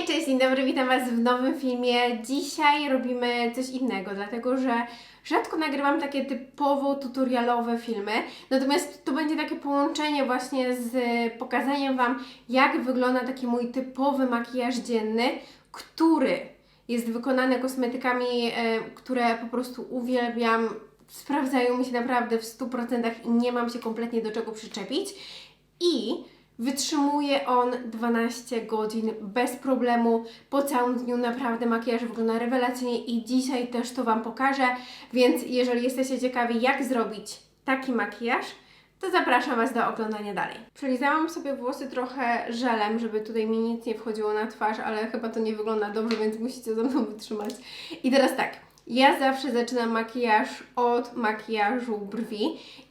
Hej, cześć, dzień dobry, witam Was w nowym filmie. Dzisiaj robimy coś innego, dlatego że rzadko nagrywam takie typowo tutorialowe filmy, natomiast to będzie takie połączenie właśnie z pokazaniem Wam, jak wygląda taki mój typowy makijaż dzienny, który jest wykonany kosmetykami, e, które po prostu uwielbiam, sprawdzają mi się naprawdę w 100% i nie mam się kompletnie do czego przyczepić. I wytrzymuje on 12 godzin bez problemu. Po całym dniu naprawdę makijaż wygląda rewelacyjnie i dzisiaj też to Wam pokażę. Więc jeżeli jesteście ciekawi, jak zrobić taki makijaż, to zapraszam Was do oglądania dalej. Przelizałam sobie włosy trochę żelem, żeby tutaj mi nic nie wchodziło na twarz, ale chyba to nie wygląda dobrze, więc musicie ze mną wytrzymać. I teraz tak. Ja zawsze zaczynam makijaż od makijażu brwi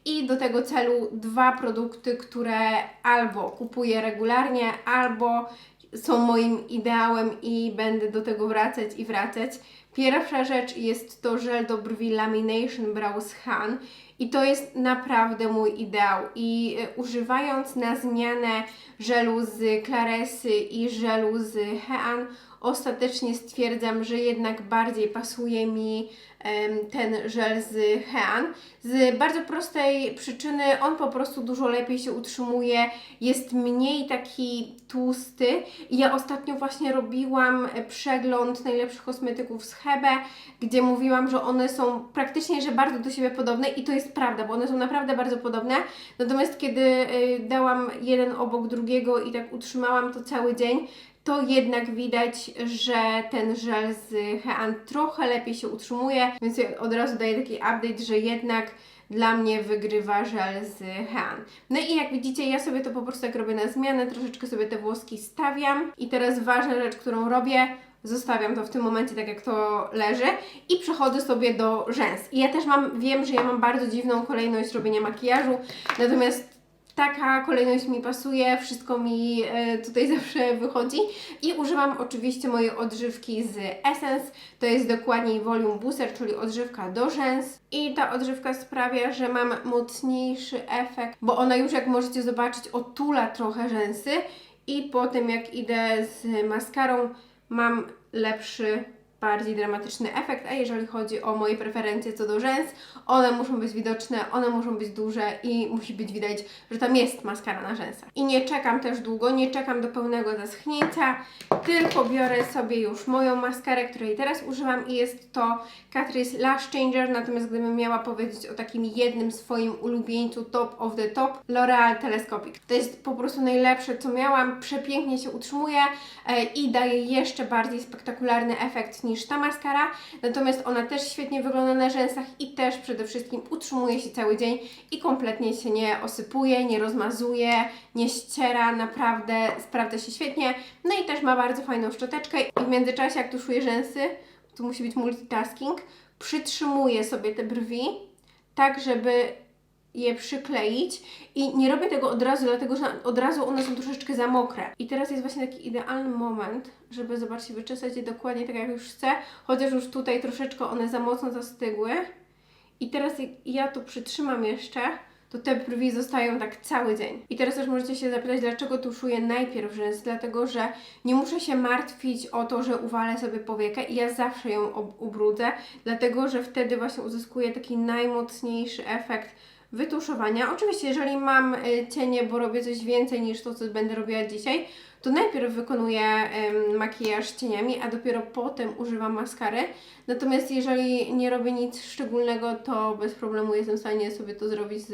i do tego celu dwa produkty, które albo kupuję regularnie, albo są moim ideałem i będę do tego wracać i wracać. Pierwsza rzecz jest to żel do brwi Lamination Brows Han i to jest naprawdę mój ideał i e, używając na zmianę żelu z Claresy i żelu z Hean ostatecznie stwierdzam, że jednak bardziej pasuje mi ten żel z Hean. Z bardzo prostej przyczyny on po prostu dużo lepiej się utrzymuje, jest mniej taki tłusty. Ja ostatnio właśnie robiłam przegląd najlepszych kosmetyków z Hebe, gdzie mówiłam, że one są praktycznie, że bardzo do siebie podobne i to jest prawda, bo one są naprawdę bardzo podobne. Natomiast kiedy y, dałam jeden obok drugiego i tak utrzymałam to cały dzień, to jednak widać, że ten żel z Hean trochę lepiej się utrzymuje, więc od razu daję taki update, że jednak dla mnie wygrywa żel z Hean. No i jak widzicie, ja sobie to po prostu jak robię na zmianę, troszeczkę sobie te włoski stawiam i teraz ważna rzecz, którą robię, zostawiam to w tym momencie tak jak to leży i przechodzę sobie do rzęs. I ja też mam, wiem, że ja mam bardzo dziwną kolejność robienia makijażu, natomiast taka kolejność mi pasuje, wszystko mi e, tutaj zawsze wychodzi. I używam oczywiście mojej odżywki z Essence, to jest dokładniej Volume Booster, czyli odżywka do rzęs. I ta odżywka sprawia, że mam mocniejszy efekt, bo ona już jak możecie zobaczyć otula trochę rzęsy. I potem jak idę z maskarą mam lepszy bardziej dramatyczny efekt, a jeżeli chodzi o moje preferencje co do rzęs, one muszą być widoczne, one muszą być duże i musi być widać, że tam jest maskara na rzęsach. I nie czekam też długo, nie czekam do pełnego zaschnięcia, tylko biorę sobie już moją maskarę, której teraz używam i jest to Catrice Lash Changer, natomiast gdybym miała powiedzieć o takim jednym swoim ulubieńcu top of the top, L'Oreal Telescopic. To jest po prostu najlepsze, co miałam, przepięknie się utrzymuje e, i daje jeszcze bardziej spektakularny efekt niż ta maskara, natomiast ona też świetnie wygląda na rzęsach i też przede wszystkim utrzymuje się cały dzień i kompletnie się nie osypuje, nie rozmazuje, nie ściera, naprawdę sprawdza się świetnie. No i też ma bardzo fajną szczoteczkę i w międzyczasie jak tuszuję rzęsy, tu musi być multitasking, przytrzymuję sobie te brwi tak, żeby je przykleić i nie robię tego od razu, dlatego że od razu one są troszeczkę za mokre. I teraz jest właśnie taki idealny moment, żeby zobaczcie, wyczesać je dokładnie tak jak już chcę, chociaż już tutaj troszeczkę one za mocno zastygły. I teraz jak ja to przytrzymam jeszcze, to te brwi zostają tak cały dzień. I teraz też możecie się zapytać, dlaczego tuszuję najpierw rzęsy, dlatego że nie muszę się martwić o to, że uwalę sobie powiekę i ja zawsze ją ubrudzę, dlatego że wtedy właśnie uzyskuję taki najmocniejszy efekt wytuszowania. Oczywiście, jeżeli mam y, cienie, bo robię coś więcej niż to, co będę robiła dzisiaj, to najpierw wykonuję makijaż cieniami, a dopiero potem używam maskary. Natomiast jeżeli nie robię nic szczególnego, to bez problemu jestem w stanie sobie to zrobić z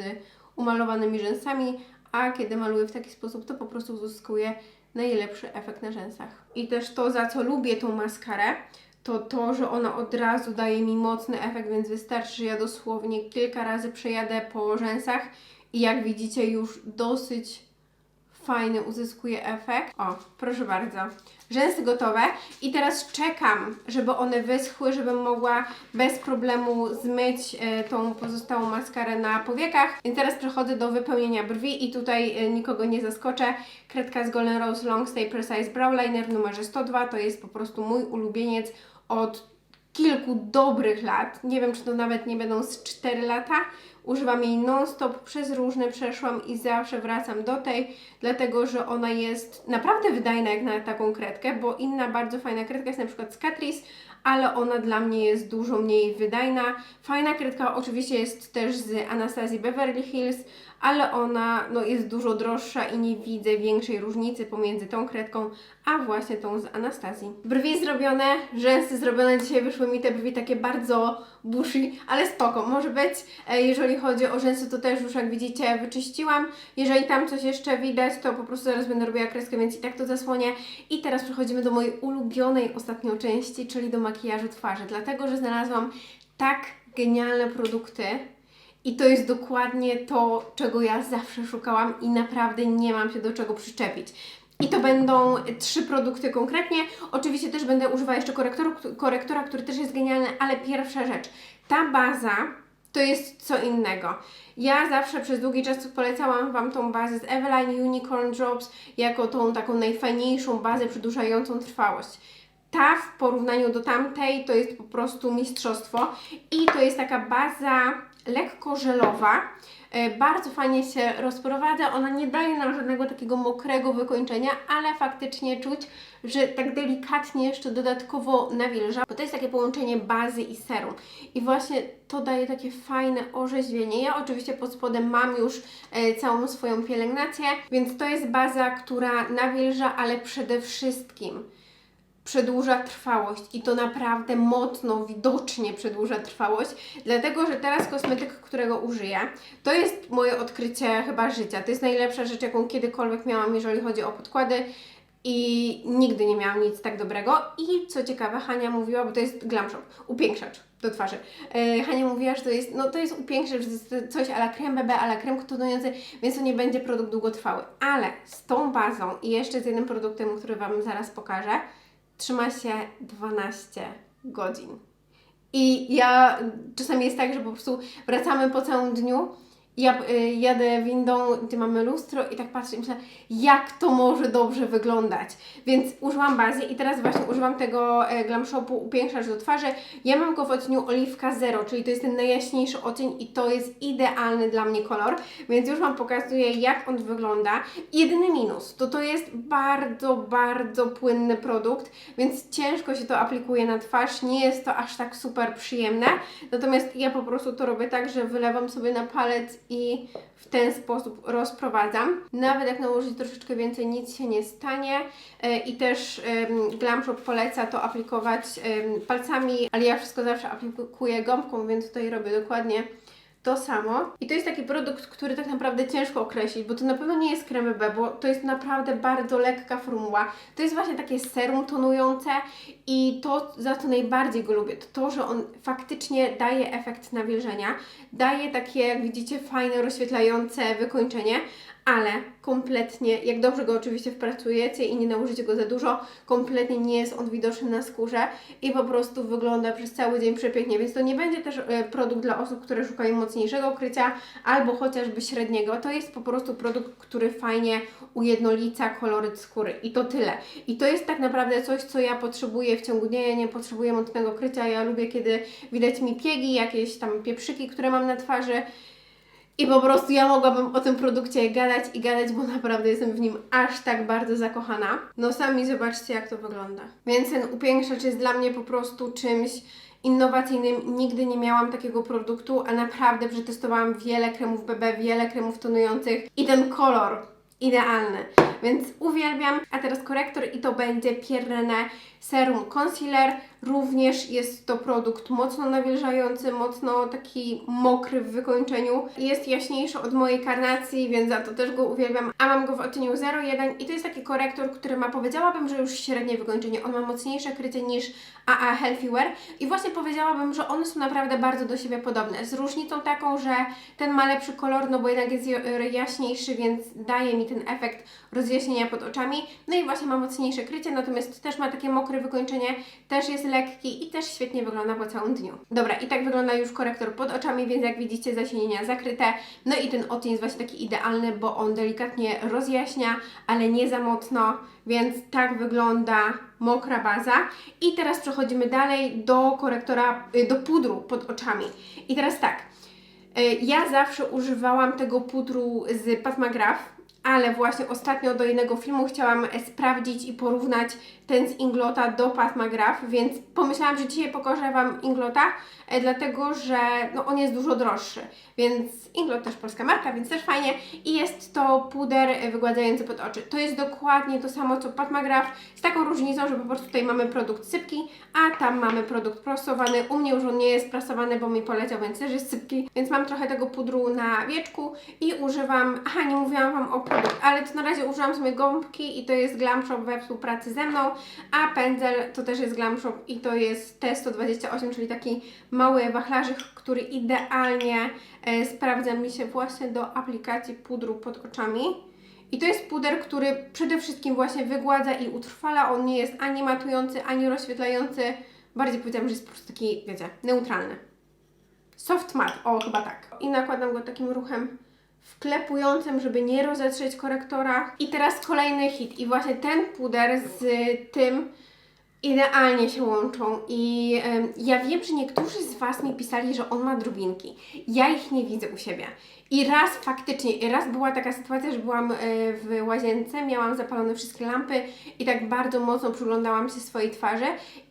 umalowanymi rzęsami, a kiedy maluję w taki sposób, to po prostu uzyskuję najlepszy efekt na rzęsach. I też to, za co lubię tą maskarę, to to, że ona od razu daje mi mocny efekt, więc wystarczy, że ja dosłownie kilka razy przejadę po rzęsach i jak widzicie już dosyć fajny uzyskuje efekt. O, proszę bardzo. Rzęsy gotowe i teraz czekam, żeby one wyschły, żebym mogła bez problemu zmyć e, tą pozostałą maskarę na powiekach. I teraz przechodzę do wypełnienia brwi i tutaj e, nikogo nie zaskoczę. Kredka z Golden Rose Long Stay Precise Brow Liner w numerze 102 to jest po prostu mój ulubieniec od kilku dobrych lat. Nie wiem, czy to nawet nie będą z 4 lata. Używam jej non-stop, przez różne przeszłam i zawsze wracam do tej, dlatego że ona jest naprawdę wydajna jak na taką kredkę, bo inna bardzo fajna kredka jest na przykład z Catrice, ale ona dla mnie jest dużo mniej wydajna. Fajna kredka oczywiście jest też z Anastazji Beverly Hills, ale ona no, jest dużo droższa i nie widzę większej różnicy pomiędzy tą kredką, a właśnie tą z Anastazji. Brwi zrobione, rzęsy zrobione, dzisiaj wyszły mi te brwi takie bardzo bushy, ale spoko, może być. E, Jeżeli chodzi o rzęsy, to też już jak widzicie wyczyściłam. Jeżeli tam coś jeszcze widać, to po prostu zaraz będę robiła kreskę, więc i tak to zasłonię. I teraz przechodzimy do mojej ulubionej ostatnio części, czyli do makijażu twarzy, dlatego że znalazłam tak genialne produkty, i to jest dokładnie to, czego ja zawsze szukałam i naprawdę nie mam się do czego przyczepić. I to będą trzy produkty konkretnie. Oczywiście też będę używała jeszcze korektoru, korektora, który też jest genialny, ale pierwsza rzecz. Ta baza to jest co innego. Ja zawsze przez długi czas polecałam Wam tą bazę z Eveline Unicorn Drops jako tą taką najfajniejszą bazę przedłużającą trwałość. Ta w porównaniu do tamtej to jest po prostu mistrzostwo i to jest taka baza lekko żelowa. E, Bardzo fajnie się rozprowadza, ona nie daje nam żadnego takiego mokrego wykończenia, ale faktycznie czuć, że tak delikatnie jeszcze dodatkowo nawilża, bo to jest takie połączenie bazy i serum. I właśnie to daje takie fajne orzeźwienie. Ja oczywiście pod spodem mam już e, całą swoją pielęgnację, więc to jest baza, która nawilża, ale przede wszystkim przedłuża trwałość i to naprawdę mocno, widocznie przedłuża trwałość, dlatego że teraz kosmetyk, którego użyję, to jest moje odkrycie chyba życia. To jest najlepsza rzecz, jaką kiedykolwiek miałam, jeżeli chodzi o podkłady i nigdy nie miałam nic tak dobrego. I co ciekawe, Hania mówiła, bo to jest Glam Shop, upiększacz do twarzy. E, Hania mówiła, że to jest, no to jest upiększacz, to jest coś ala creme BB, ala krem tonujący, więc to nie będzie produkt długotrwały. Ale z tą bazą i jeszcze z jednym produktem, który Wam zaraz pokażę, trzyma się 12 godzin. I ja czasami jest tak, że po prostu wracamy po całym dniu. Ja y, jadę windą, gdzie mamy lustro i tak patrzę i myślę, jak to może dobrze wyglądać. Więc użyłam bazy i teraz właśnie używam tego e, Glam Shopu upiększacz do twarzy. Ja mam go w odcieniu Oliwka Zero, czyli to jest ten najjaśniejszy odcień i to jest idealny dla mnie kolor. Więc już Wam pokazuję, jak on wygląda. Jedyny minus, to to jest bardzo, bardzo płynny produkt, więc ciężko się to aplikuje na twarz. Nie jest to aż tak super przyjemne. Natomiast ja po prostu to robię tak, że wylewam sobie na palec i w ten sposób rozprowadzam. Nawet jak nałożyć troszeczkę więcej, nic się nie stanie. E, I też Glam Shop poleca to aplikować palcami, ale ja wszystko zawsze aplikuję gąbką, więc tutaj robię dokładnie to samo. I to jest taki produkt, który tak naprawdę ciężko określić, bo to na pewno nie jest kremy B, bo to jest naprawdę bardzo lekka formuła. To jest właśnie takie serum tonujące i to, za co najbardziej go lubię, to to, że on faktycznie daje efekt nawilżenia, daje takie, jak widzicie, fajne, rozświetlające wykończenie, ale kompletnie, jak dobrze go oczywiście wpracujecie i nie nałożycie go za dużo, kompletnie nie jest on widoczny na skórze i po prostu wygląda przez cały dzień przepięknie, więc to nie będzie też e, produkt dla osób, które szukają mocniejszego krycia albo chociażby średniego. To jest po prostu produkt, który fajnie ujednolica koloryt skóry i to tyle. I to jest tak naprawdę coś, co ja potrzebuję w ciągu dnia. Ja nie potrzebuję mocnego krycia, ja lubię, kiedy widać mi piegi, jakieś tam pieprzyki, które mam na twarzy. I po prostu ja mogłabym o tym produkcie gadać i gadać, bo naprawdę jestem w nim aż tak bardzo zakochana. No sami zobaczcie, jak to wygląda. Więc ten upiększacz jest dla mnie po prostu czymś innowacyjnym. Nigdy nie miałam takiego produktu, a naprawdę przetestowałam wiele kremów BB, wiele kremów tonujących i ten kolor idealny. Więc uwielbiam. A teraz korektor i to będzie Pierrenne Serum Concealer. Również jest to produkt mocno nawilżający, mocno taki mokry w wykończeniu. Jest jaśniejszy od mojej karnacji, więc za to też go uwielbiam. A mam go w odcieniu 01 i to jest taki korektor, który ma, powiedziałabym, że już średnie wykończenie. On ma mocniejsze krycie niż AA Healthy Wear i właśnie powiedziałabym, że one są naprawdę bardzo do siebie podobne. Z różnicą taką, że ten ma lepszy kolor, no bo jednak jest jaśniejszy, więc daje mi ten efekt rozjaśnienia pod oczami. No i właśnie ma mocniejsze krycie, natomiast też ma takie mokre wykończenie, też jest lekki i też świetnie wygląda po całym dniu. Dobra, i tak wygląda już korektor pod oczami, więc jak widzicie zasienienia zakryte. No i ten odcień jest właśnie taki idealny, bo on delikatnie rozjaśnia, ale nie za mocno, więc tak wygląda mokra baza. I teraz przechodzimy dalej do korektora, y, do pudru pod oczami. I teraz tak, E, Ja zawsze używałam tego pudru z Pat McGrath, ale właśnie ostatnio do jednego filmu chciałam e, sprawdzić i porównać ten z Inglota do Pat McGrath, więc pomyślałam, że dzisiaj pokażę Wam Inglota, e, dlatego że no, on jest dużo droższy, więc Inglot też polska marka, więc też fajnie i jest to puder e, wygładzający pod oczy. To jest dokładnie to samo co Pat McGrath, z taką różnicą, że po prostu tutaj mamy produkt sypki, a tam mamy produkt prostowany. U mnie już on nie jest prasowany, bo mi poleciał, więc też jest sypki, więc mam trochę tego pudru na wieczku i używam, aha, nie mówiłam Wam o ale to na razie używam sobie gąbki i to jest Glam Shop we współpracy ze mną, a pędzel to też jest Glam Shop i to jest T128, czyli taki mały wachlarzyk, który idealnie e, sprawdza mi się właśnie do aplikacji pudru pod oczami. I to jest puder, który przede wszystkim właśnie wygładza i utrwala. On nie jest ani matujący, ani rozświetlający. Bardziej powiedziałam, że jest po prostu taki, wiecie, neutralny. Soft mat, o chyba tak. I nakładam go takim ruchem wklepującym, żeby nie rozetrzeć korektora. I teraz kolejny hit. I właśnie ten puder z tym idealnie się łączą i ja wiem, że niektórzy z Was mi pisali, że on ma drobinki. Ja ich nie widzę u siebie. I raz faktycznie, raz była taka sytuacja, że byłam e, w łazience, miałam zapalone wszystkie lampy i tak bardzo mocno przyglądałam się swojej twarzy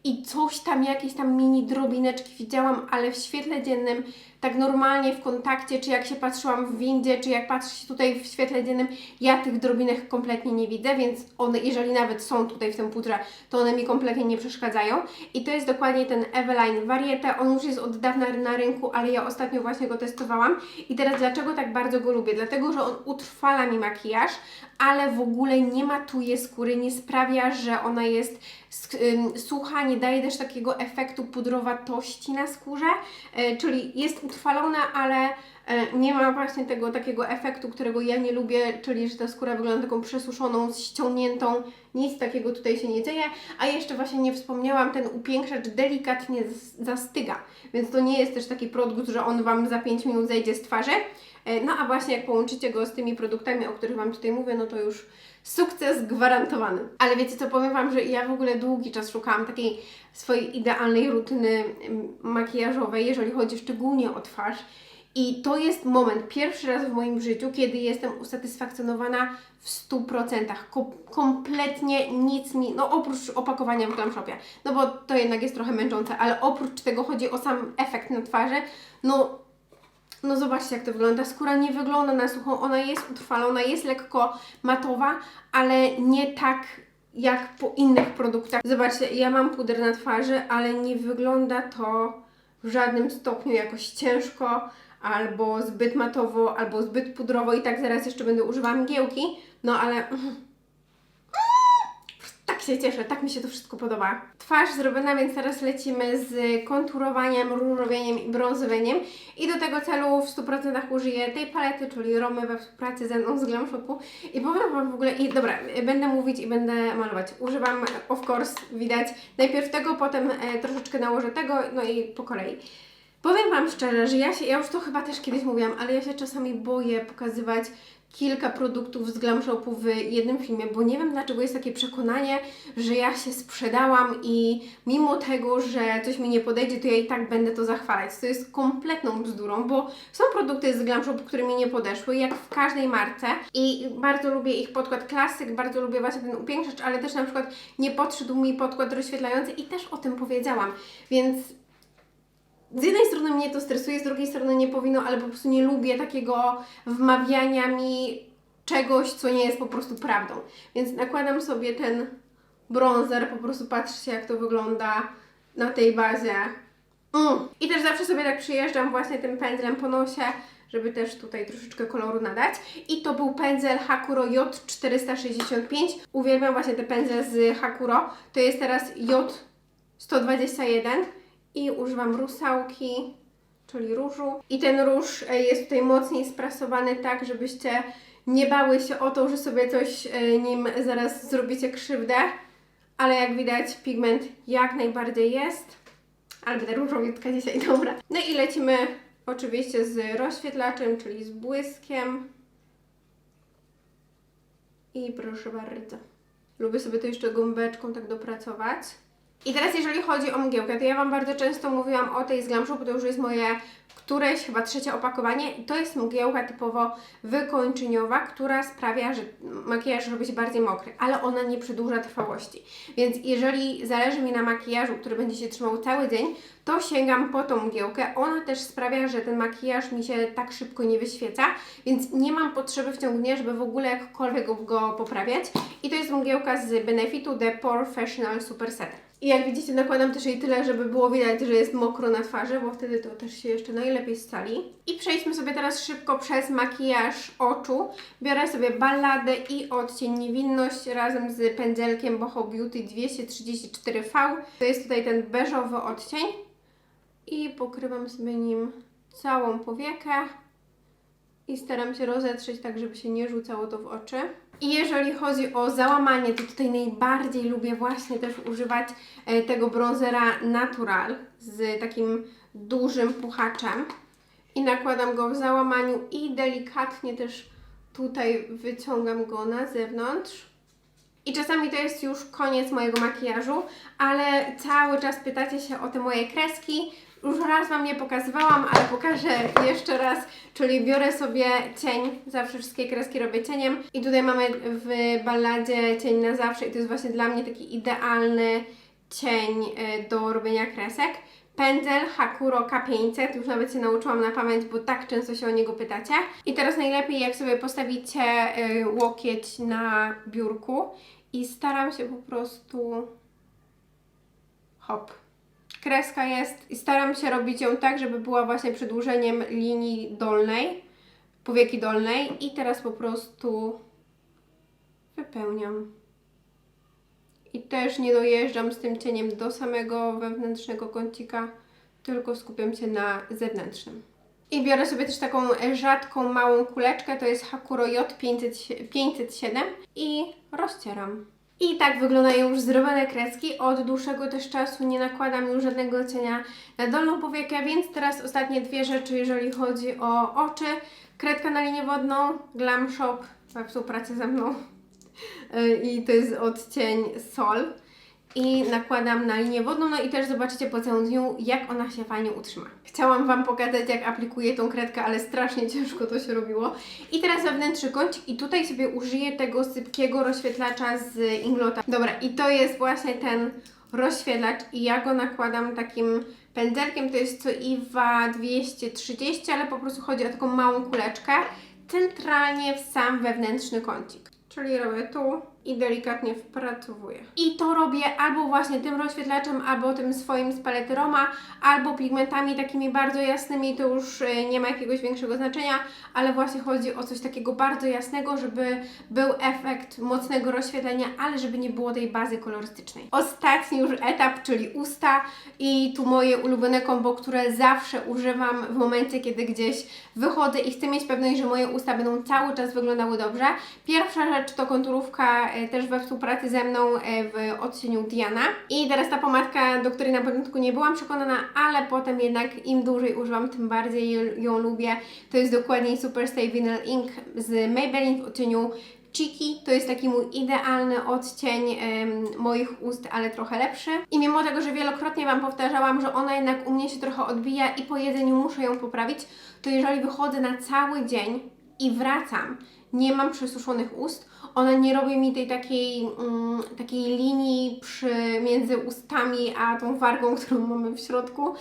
i coś tam, jakieś tam mini drobineczki widziałam, ale w świetle dziennym, tak normalnie w kontakcie, czy jak się patrzyłam w windzie, czy jak patrzę się tutaj w świetle dziennym, ja tych drobinek kompletnie nie widzę, więc one, jeżeli nawet są tutaj w tym pudrze, to one mi kompletnie nie przeszkadzają. I to jest dokładnie ten Eveline Variete. On już jest od dawna na rynku, ale ja ostatnio właśnie go testowałam. I teraz dlaczego tak bardzo go lubię? Dlatego, że on utrwala mi makijaż, ale w ogóle nie matuje skóry, nie sprawia, że ona jest sk- ym, sucha, nie daje też takiego efektu pudrowatości na skórze, e, czyli jest utrwalona, ale e, nie ma właśnie tego takiego efektu, którego ja nie lubię, czyli że ta skóra wygląda taką przesuszoną, ściągniętą, nic takiego tutaj się nie dzieje, a jeszcze właśnie nie wspomniałam, ten upiększacz delikatnie zastyga, więc to nie jest też taki produkt, że on Wam za 5 minut zejdzie z twarzy, E, no a właśnie jak połączycie go z tymi produktami, o których Wam tutaj mówię, no to już sukces gwarantowany. Ale wiecie co, powiem Wam, że ja w ogóle długi czas szukałam takiej swojej idealnej rutyny makijażowej, jeżeli chodzi szczególnie o twarz. I to jest moment, pierwszy raz w moim życiu, kiedy jestem usatysfakcjonowana w 100%. Ko- kompletnie nic mi, no oprócz opakowania w Glam Shopie, no bo to jednak jest trochę męczące, ale oprócz tego chodzi o sam efekt na twarzy, no no zobaczcie jak to wygląda. Skóra nie wygląda na suchą, ona jest utrwalona, jest lekko matowa, ale nie tak jak po innych produktach. Zobaczcie, ja mam puder na twarzy, ale nie wygląda to w żadnym stopniu jakoś ciężko, albo zbyt matowo, albo zbyt pudrowo i tak zaraz jeszcze będę używała mgiełki, no ale tak się cieszę, tak mi się to wszystko podoba. Twarz zrobiona, więc teraz lecimy z konturowaniem, różowieniem i brązowieniem. I do tego celu w 100% użyję tej palety, czyli Romy we współpracy ze mną z Glam Shopu. I powiem Wam w ogóle, i dobra, będę mówić i będę malować. Używam, of course, widać, najpierw tego, potem e, troszeczkę nałożę tego, no i po kolei. Powiem Wam szczerze, że ja się, ja już to chyba też kiedyś mówiłam, ale ja się czasami boję pokazywać kilka produktów z Glam Shopu w jednym filmie, bo nie wiem dlaczego jest takie przekonanie, że ja się sprzedałam i mimo tego, że coś mi nie podejdzie, to ja i tak będę to zachwalać. To jest kompletną bzdurą, bo są produkty z Glam Shopu, które mi nie podeszły, jak w każdej marce i bardzo lubię ich podkład klasyk, bardzo lubię właśnie ten upiększacz, ale też na przykład nie podszedł mi podkład rozświetlający i też o tym powiedziałam, więc z jednej strony mnie to stresuje, z drugiej strony nie powinno, ale po prostu nie lubię takiego wmawiania mi czegoś, co nie jest po prostu prawdą. Więc nakładam sobie ten bronzer, po prostu patrzcie jak to wygląda na tej bazie. Mm. I też zawsze sobie tak przyjeżdżam właśnie tym pędzlem po nosie, żeby też tutaj troszeczkę koloru nadać. I to był pędzel Hakuro J465. Uwielbiam właśnie te pędzle z Hakuro. To jest teraz J121 i używam rusałki, czyli różu. I ten róż e, jest tutaj mocniej sprasowany tak, żebyście nie bały się o to, że sobie coś e, nim zaraz zrobicie krzywdę. Ale jak widać pigment jak najbardziej jest. Ale będę różowiutka dzisiaj, dobra. No i lecimy oczywiście z rozświetlaczem, czyli z błyskiem. I proszę bardzo. Lubię sobie to jeszcze gąbeczką tak dopracować. I teraz jeżeli chodzi o mgiełkę, to ja Wam bardzo często mówiłam o tej z Glam Shopu, to już jest moje któreś, chyba trzecie opakowanie to jest mgiełka typowo wykończyniowa, która sprawia, że makijaż robi się bardziej mokry, ale ona nie przedłuża trwałości. Więc jeżeli zależy mi na makijażu, który będzie się trzymał cały dzień, to sięgam po tą mgiełkę. Ona też sprawia, że ten makijaż mi się tak szybko nie wyświeca, więc nie mam potrzeby w ciągu dnia, żeby w ogóle jakkolwiek go poprawiać. I to jest mgiełka z Benefitu The Professional Super Setter. I jak widzicie, nakładam też jej tyle, żeby było widać, że jest mokro na twarzy, bo wtedy to też się jeszcze najlepiej scali. I przejdźmy sobie teraz szybko przez makijaż oczu. Biorę sobie balladę i odcień Niewinność razem z pędzelkiem Boho Beauty 234V. To jest tutaj ten beżowy odcień. I pokrywam sobie nim całą powiekę. I staram się rozetrzeć tak, żeby się nie rzucało to w oczy. I jeżeli chodzi o załamanie, to tutaj najbardziej lubię właśnie też używać e, tego bronzera Natural z takim dużym puchaczem. I nakładam go w załamaniu i delikatnie też tutaj wyciągam go na zewnątrz. I czasami to jest już koniec mojego makijażu, ale cały czas pytacie się o te moje kreski. Już raz Wam nie pokazywałam, ale pokażę jeszcze raz. Czyli biorę sobie cień, zawsze wszystkie kreski robię cieniem. I tutaj mamy w balladzie cień na zawsze i to jest właśnie dla mnie taki idealny cień e, do robienia kresek. Pędzel Hakuro K500, już nawet się nauczyłam na pamięć, bo tak często się o niego pytacie. I teraz najlepiej jak sobie postawicie y, łokieć na biurku i staram się po prostu hop. Kreska jest i staram się robić ją tak, żeby była właśnie przedłużeniem linii dolnej, powieki dolnej i teraz po prostu wypełniam. I też nie dojeżdżam z tym cieniem do samego wewnętrznego kącika, tylko skupiam się na zewnętrznym. I biorę sobie też taką rzadką, małą kuleczkę, to jest Hakuro J507 i rozcieram. I tak wyglądają już zrobione kreski. Od dłuższego też czasu nie nakładam już żadnego cienia na dolną powiekę, więc teraz ostatnie dwie rzeczy, jeżeli chodzi o oczy. Kredka na linię wodną, Glam Shop we ze mną. Y, I to jest odcień Sol. I nakładam na linię wodną, no i też zobaczycie po całym dniu, jak ona się fajnie utrzyma. Chciałam Wam pokazać, jak aplikuję tą kredkę, ale strasznie ciężko to się robiło. I teraz wewnętrzny kącik i tutaj sobie użyję tego sypkiego rozświetlacza z Inglota. Dobra, i to jest właśnie ten rozświetlacz i ja go nakładam takim pędzelkiem, to jest co Iwa 230, ale po prostu chodzi o taką małą kuleczkę, centralnie w sam wewnętrzny kącik. Czyli robię tu i delikatnie wpracowuję. I to robię albo właśnie tym rozświetlaczem, albo tym swoim z palety Roma, albo pigmentami takimi bardzo jasnymi, to już y, nie ma jakiegoś większego znaczenia, ale właśnie chodzi o coś takiego bardzo jasnego, żeby był efekt mocnego rozświetlenia, ale żeby nie było tej bazy kolorystycznej. Ostatni już etap, czyli usta i tu moje ulubione kombo, które zawsze używam w momencie, kiedy gdzieś wychodzę i chcę mieć pewność, że moje usta będą cały czas wyglądały dobrze. Pierwsza rzecz to konturówka e, też we współpracy ze mną e, w odcieniu Diana. I teraz ta pomadka, do której na początku nie byłam przekonana, ale potem jednak im dłużej używam, tym bardziej ją- lubię. To jest dokładnie Superstay Vinyl Ink z Maybelline w odcieniu Cheeky to jest taki mój idealny odcień em, moich ust, ale trochę lepszy. I mimo tego, że wielokrotnie Wam powtarzałam, że ona jednak u mnie się trochę odbija i po jedzeniu muszę ją poprawić, to jeżeli wychodzę na cały dzień i wracam, nie mam przesuszonych ust, ona nie robi mi tej takiej, mm, takiej linii przy, między ustami a tą wargą, którą mamy w środku.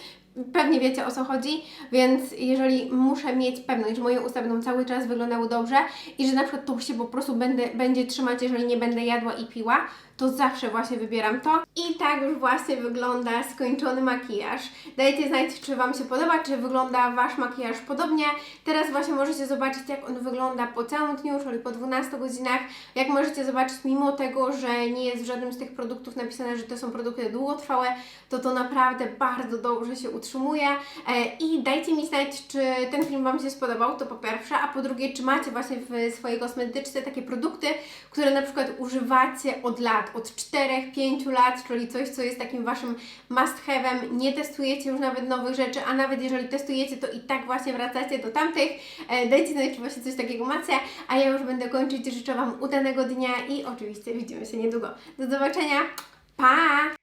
Pewnie wiecie o co chodzi, więc jeżeli muszę mieć pewność, że moje usta będą cały czas wyglądały dobrze i że na przykład to się po prostu będę, będzie trzymać, jeżeli nie będę jadła i piła, to zawsze właśnie wybieram to. I tak już właśnie wygląda skończony makijaż. Dajcie znać, czy Wam się podoba, czy wygląda Wasz makijaż podobnie. Teraz właśnie możecie zobaczyć, jak on wygląda po całym dniu, czyli po 12 godzinach. Jak możecie zobaczyć, mimo tego, że nie jest w żadnym z tych produktów napisane, że to są produkty długotrwałe, to to naprawdę bardzo dobrze się utrzymuje. E, I dajcie mi znać, czy ten film Wam się spodobał, to po pierwsze, a po drugie, czy macie właśnie w swojej kosmetyczce takie produkty, które na przykład używacie od lat, od 4-5 lat, czyli coś, co jest takim Waszym must have'em, nie testujecie już nawet nowych rzeczy, a nawet jeżeli testujecie, to i tak właśnie wracacie do tamtych. E, dajcie znać, czy właśnie coś takiego macie, a ja już będę kończyć. Życzę Wam udanego dnia i oczywiście widzimy się niedługo. Do zobaczenia, pa!